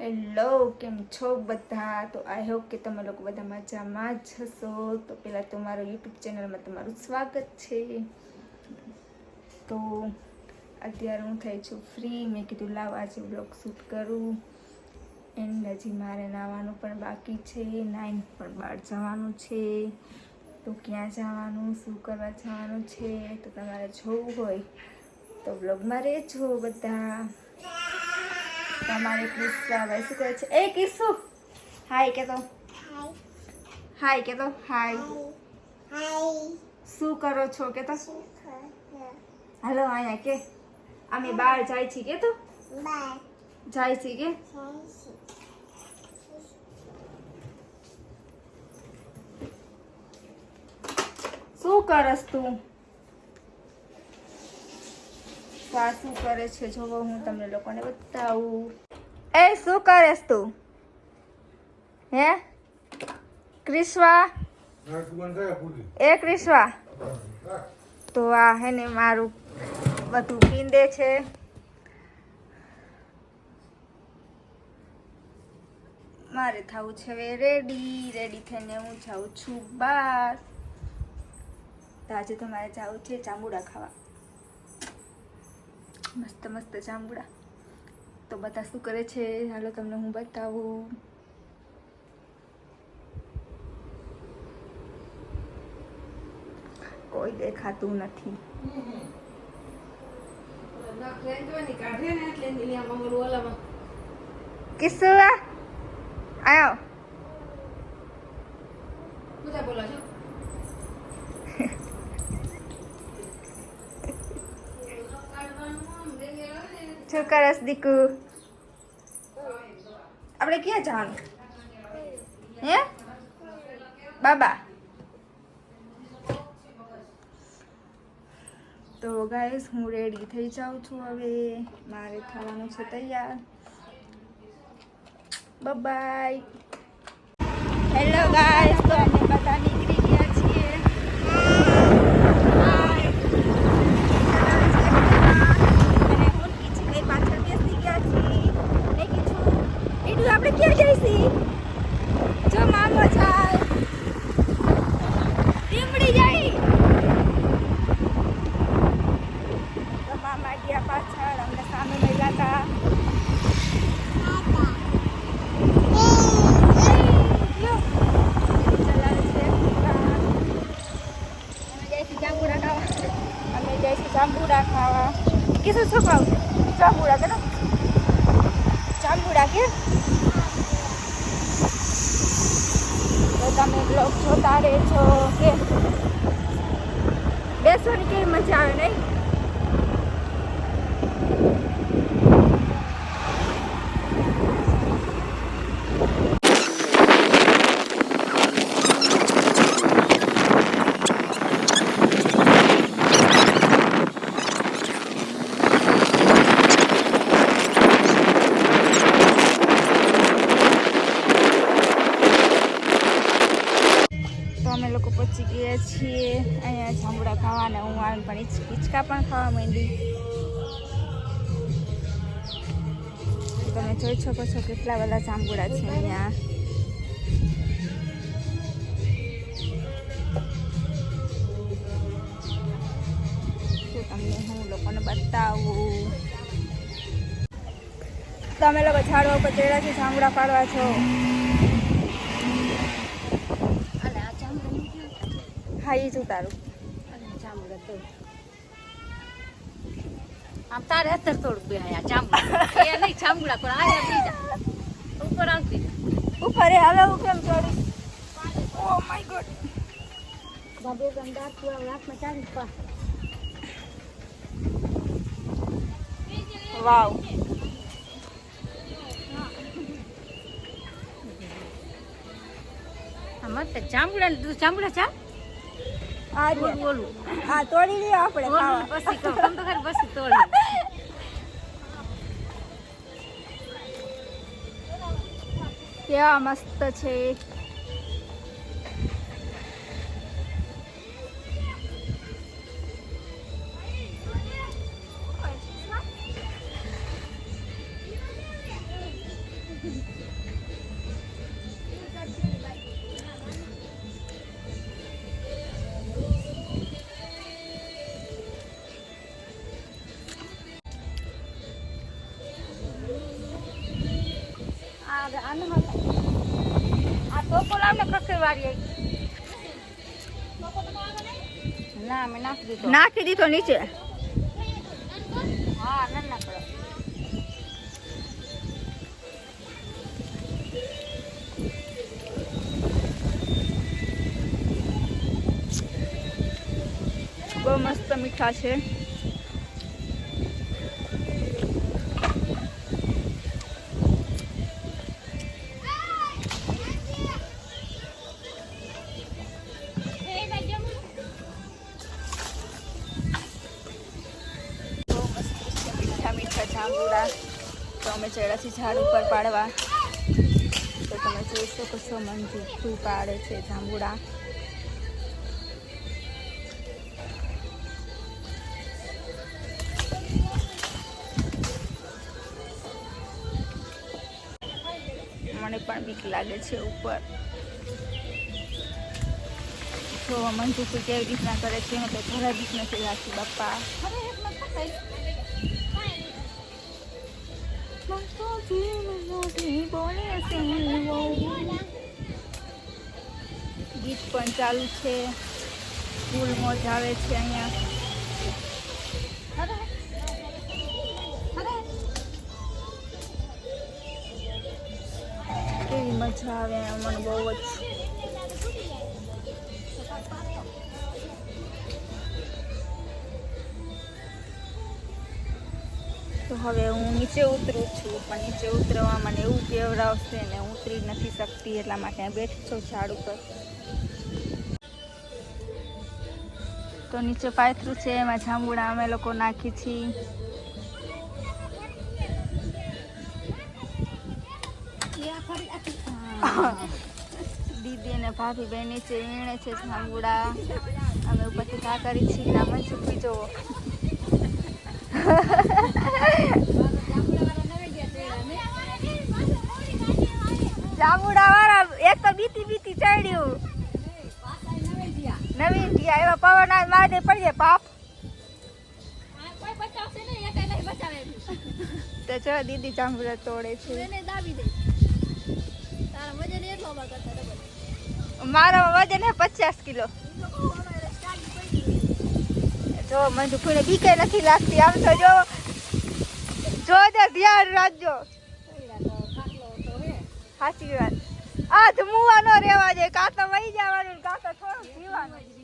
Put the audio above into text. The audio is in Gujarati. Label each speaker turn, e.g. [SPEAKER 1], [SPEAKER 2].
[SPEAKER 1] હેલો, કેમ છો બધા? તો આઈ હોપ કે તમે લોકો બધા મજામાં જ હશો. તો પહેલાં તો મારો યુટ્યુબ ચેનલમાં તમારું સ્વાગત છે. તો અત્યારે હું થઈ છું ફ્રી. મેં કીધું, લાવ આજે બ્લોગ શૂટ કરું. એન્ડ હજી મારે નાવાનું પણ બાકી છે. નાઈન પણ બહાર જવાનું છે. તો ક્યાં જવાનું, શું કરવા જવાનું છે? તો તમારે જોવું હોય તો બ્લોગમાં રહેજો બધા. તમારે ક્રિસ્ટાભાઈ શું કહે છે, એ કિસ્સુ. હાય કે તો હાય કે તો હાય શું કરો છો કે તો હાલો અહીંયા કે. અમે બહાર જાય છીએ કે તો જાય છે કે. શું કરસ તું? તો શું કરે છે? જોવો, હું તમને લોકોને બતાવું. એ, શું કરેસ તું? હે? ક્રિશ્વા? એ, ક્રિશ્વા? તો આ હે ને મારું બધું પીંદે છે. મારે થવું છે હવે રેડી રેડી થઈને હું જાઉં છું બસ તો આજે તો મારે જવું છે ચામુડા ખાવા. મસ્ત મસ્ત જાંબુડા. તો બધા શું કરે છે? હાલો તમને હું બતાવું. કોઈ દેખાતું નથી. કિસ્સુઆ આયો. શું કરસ દીકુ આપણે ક્યાં જવાનું? હે? બાબા? તો ગાઈસ હું રેડી થઈ જાઉં છું હવે. મારે થવાનું છે તૈયાર. બાય હેલો ગાઈસ તો અમે બધા નીકળી ગયા છીએ Bye. અને હું કીચુભાઈ પાછળ બેસી ગયા છીએ ને કીધું એનું આપણે ક્યાં જઈશી જો મામો જાય લીમડી જાય તો મામા ગયા પાછળ અમને સામે મળ્યા હતા યો. ચલાવે છે એક્ટિવા. અમે જઈશું જાંબુડા ખાવા અમે જઈશું ખાવા કીધું શું ખાવું જાંબુડા કે જાંબુડા કે તો તમે બ્લોગ જોતા રહેજો કે બેસવાની કેવી મજા આવે નહીં તો અમે લોકો પહોંચી ગયા છીએ. અહીંયા જાંબુડા ખાવાના હું આવી પણ હિંચ- હિંચકા પણ ખાવા માંડી. તમે જોઈ શકો છો કેટલા બધા જાંબુડા છે અહીંયા. તમને હું લોકોને બતાવું. તમે લોકો ઝાડવા ઉપર ચડ્યા છે, જાંબુડા પાડવા છો? હા છું તારું.
[SPEAKER 2] આમ તારે અત્યારે થોડુંક બે આયા ચામડા એ નહીં ચામડા પણ આયા બીજા. ઉપર આવતી
[SPEAKER 1] ઉપર એ હાલો હું કેમ ચડી. ઓ માય ગોડ
[SPEAKER 2] બાબે ગંદા પૂરા નાકમાં ચાલી પા.
[SPEAKER 1] વાવ
[SPEAKER 2] આમાં તું ચામડા ચા બોલું
[SPEAKER 1] તોડી લઈએ આપણે
[SPEAKER 2] પછી તો પછી તોડી.
[SPEAKER 1] કેવા મસ્ત છે
[SPEAKER 2] આ ટોપો લાવને ખખેર વાળી ના મેં નાખી દીધો
[SPEAKER 1] નાખી દીધો નીચે.
[SPEAKER 2] હા ના ના પડે
[SPEAKER 1] બહુ મસ્ત મીઠા છે. જાંબુડા તો અમે ચડ્યા ઝાડ ઉપર પાડવા. તો તમે જોઈ શકો છો મંજુ શું પાડે છે જાંબુડા મને પણ બીક લાગે છે ઉપર. જો મંજુ કોઈ કેવી રીતના કરે છે તો જરા બીક નથી લાગતી, બાપા. પણ ચાલુ છે. ફૂલ મોજ આવે છે અહીંયા. કેવી મજા આવે મને બહુ જ. હવે હું નીચે ઉતરું છું, પણ નીચે ઉતરવા મને એવું કેવડાવશે ને ઉતરી નથી શકતી એટલા માટે બેઠી છું ઝાડ ઉપર. તો નીચે પાથરું છે, એમાં જાંબુડા અમે લોકો નાખી છીએ દીદી અને ભાભી બેન નીચે વીણે છે જાંબુડા. અમે ઉપરથી ઘા કરી છીએ ના મન ચૂકી જવો જાંબુડા વાળા એક તો બીતી બીતી ચડ્યું. નવીન ગયા એવા પવન મારે પડીએ પડી જાય પાપ. તો જો દીદી જાંબુડા તોડે છે. મારો વજન હે પચાસ કિલો. જો મને કોઈને બીકે નથી લાગતી, આમ તો જો જો ધ્યાન રાખજો. સાચી વાત. આ ધમુવા નો રહેવા દે કાં તો વહી જવાનું કાં તો થોડું જીવાનું.